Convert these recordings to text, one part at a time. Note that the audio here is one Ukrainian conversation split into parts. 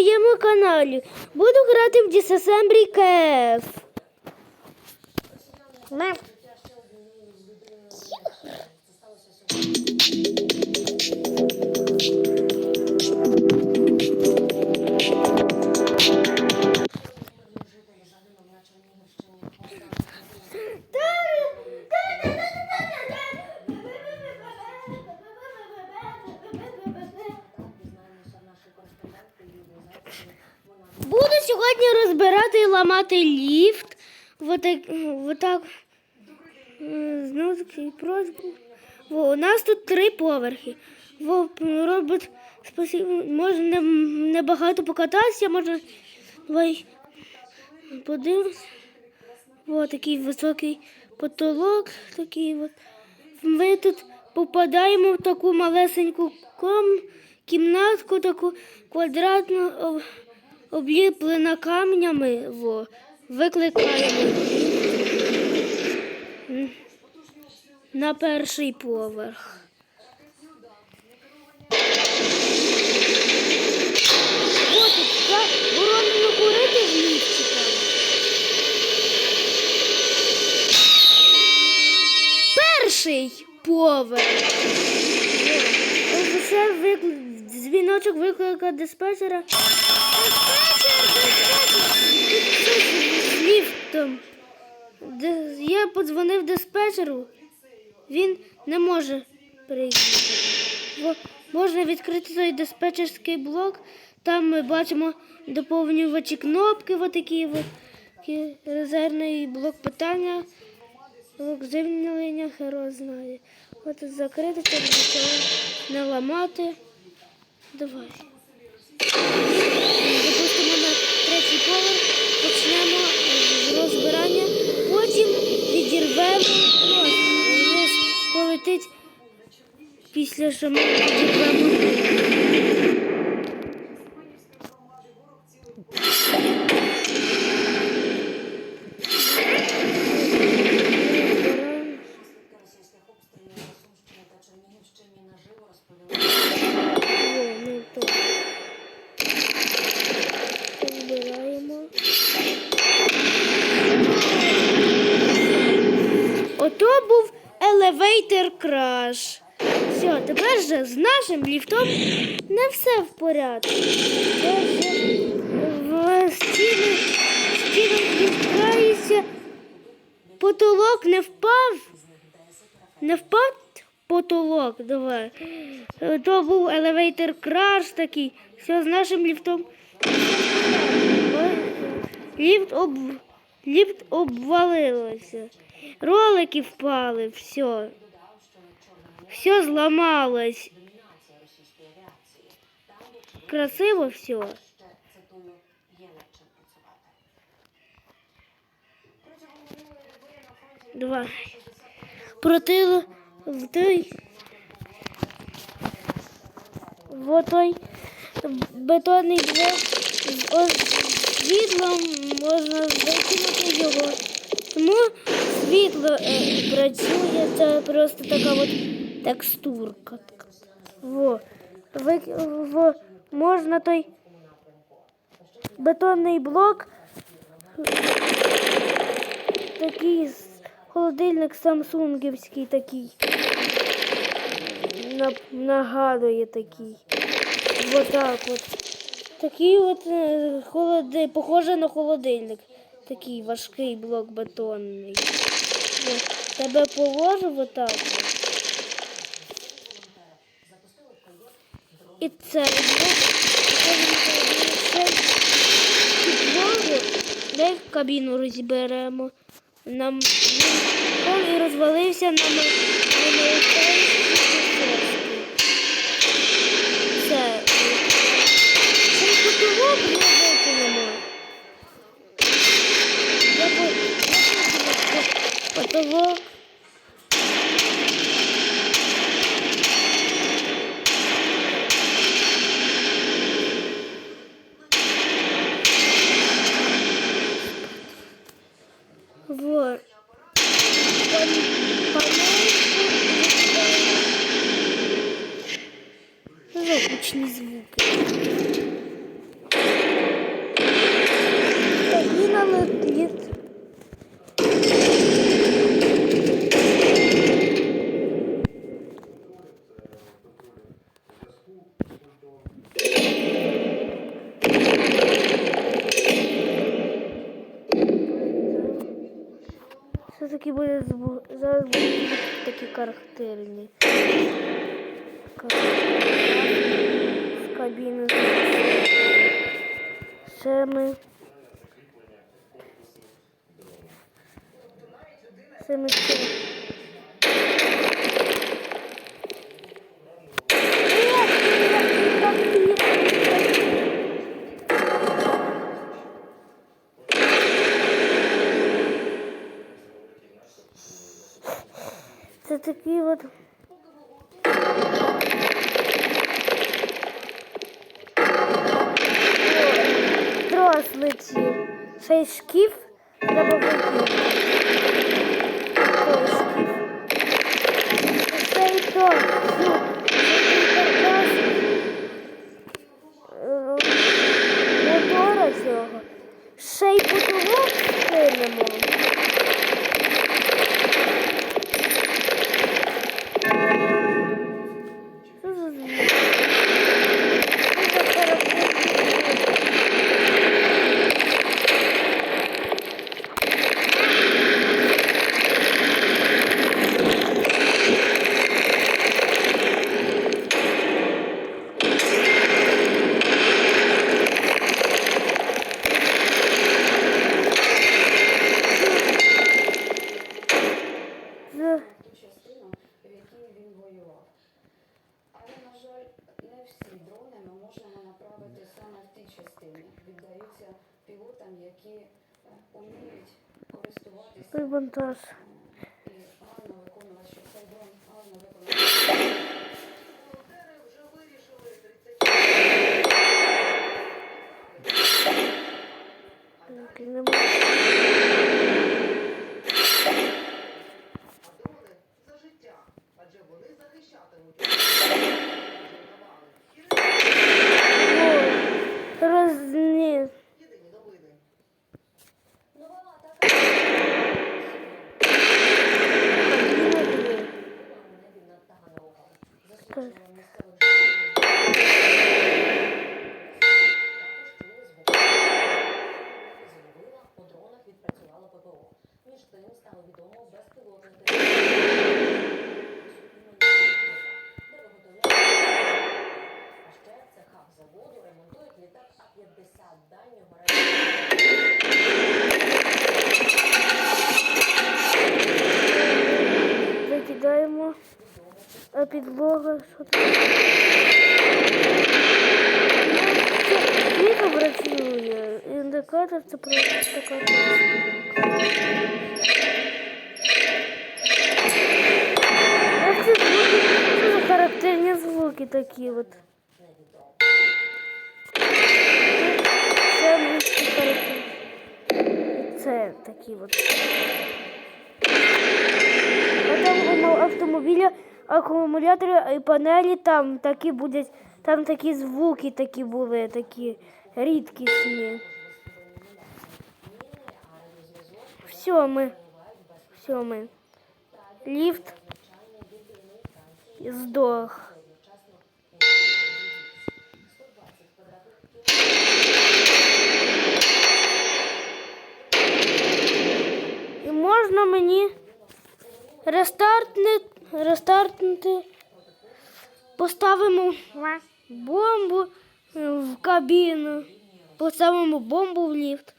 моєму каналі. Буду грати в Disassemble KF. Розбирати і ламати ліфт. Отак. Е, Знову таки просьбу. Во, у нас тут три поверхи. Во, робот спасибо. Може не, не багато покататися, може. Давай подивимось. О, такий високий потолок. Такий от. Ми тут попадаємо в таку малесеньку ком, кімнатку, таку квадратну, обліплена камнями. Во. Викликаємо на перший поверх. Перший поверх. Це виклик... дзвіночок виклика диспетчера. Де- Я подзвонив диспетчеру. Він не може приїхати. Можна відкрити той диспетчерський блок. Там ми бачимо доповнювачі кнопки, отакі от, резервний блок питання. Блок звільнення херо знає. От закрити, щоб нічого не ламати. Давай. Допустимо на третій поверх, почнемо з розбирання, потім відірвемо трос. полетить після ми відірвемо. Елевейтер краш. Все, тепер же з нашим ліфтом не все в порядку. В стіни, стіни відкриється, потолок не впав. Не впав потолок, давай. То був елевейтер краш такий. Все з нашим ліфтом. Ліфт, об... ліфт обвалився. Ролики впали, все. Все зламалось. Красиво все. Ще цитую, є над чим працювати. Два. Протил в той. В той бетонний блок з ос- світлом можна викинути його. Тому світло е, працює, це просто така от текстурка. Во. Вик... Во. Можна той бетонний блок такий холодильник самсунгівський такий. На- Нагадує такий. Отак от. Такий от е, холоди, похоже на холодильник. Такий важкий блок бетонний. Тебе положив отак. от. І це підлогу, де кабіну розберемо. Нам і розвалився на м- на міліцейській висоцькій. Це. Цей потолок ми викинемо. Я по- я викину по- потолок. Вот. Пан- панельку такі буде звук. Зараз будуть звуки такі характерні. З кабіни. Ще ми. Ще ми ще. Це. Трос Шесть шкіф треба викинути. Той шкіф. Цей то. частині віддаються пілотам, які е, уміють користуватися е, і гарно виконувати, щоб цей дрон гарно виконувати. Волонтери вже вирішили 30. Підлога, що там? Світло працює. Індикатор це просто така. Як ці звуки? Що за характерні звуки такі от? Це такі от. Там у автомобіля акумулятори і панелі там такі будуть, там такі звуки такі були, такі рідкісні. Все, ми. Все, ми. Ліфт здох. І можна мені рестартни, рестартнути. Поставимо бомбу в кабіну. Поставимо бомбу в ліфт.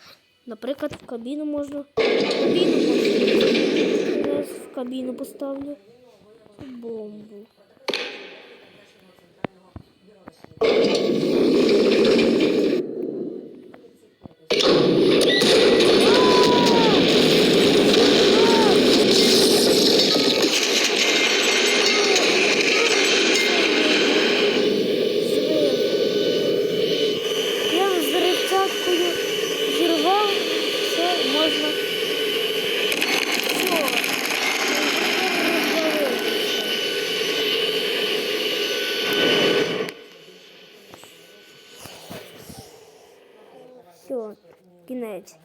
Наприклад, в кабіну можна. Кабіну можна. Зараз в кабіну поставлю бомбу. Я з рецепткою зірвав, все можна. Все. Все, кінець.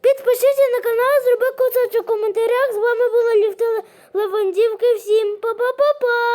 Підпишіться на канал, зроби кусочок у коментарях. З вами була Ліфта Левандівки. Всім па-па-па-па!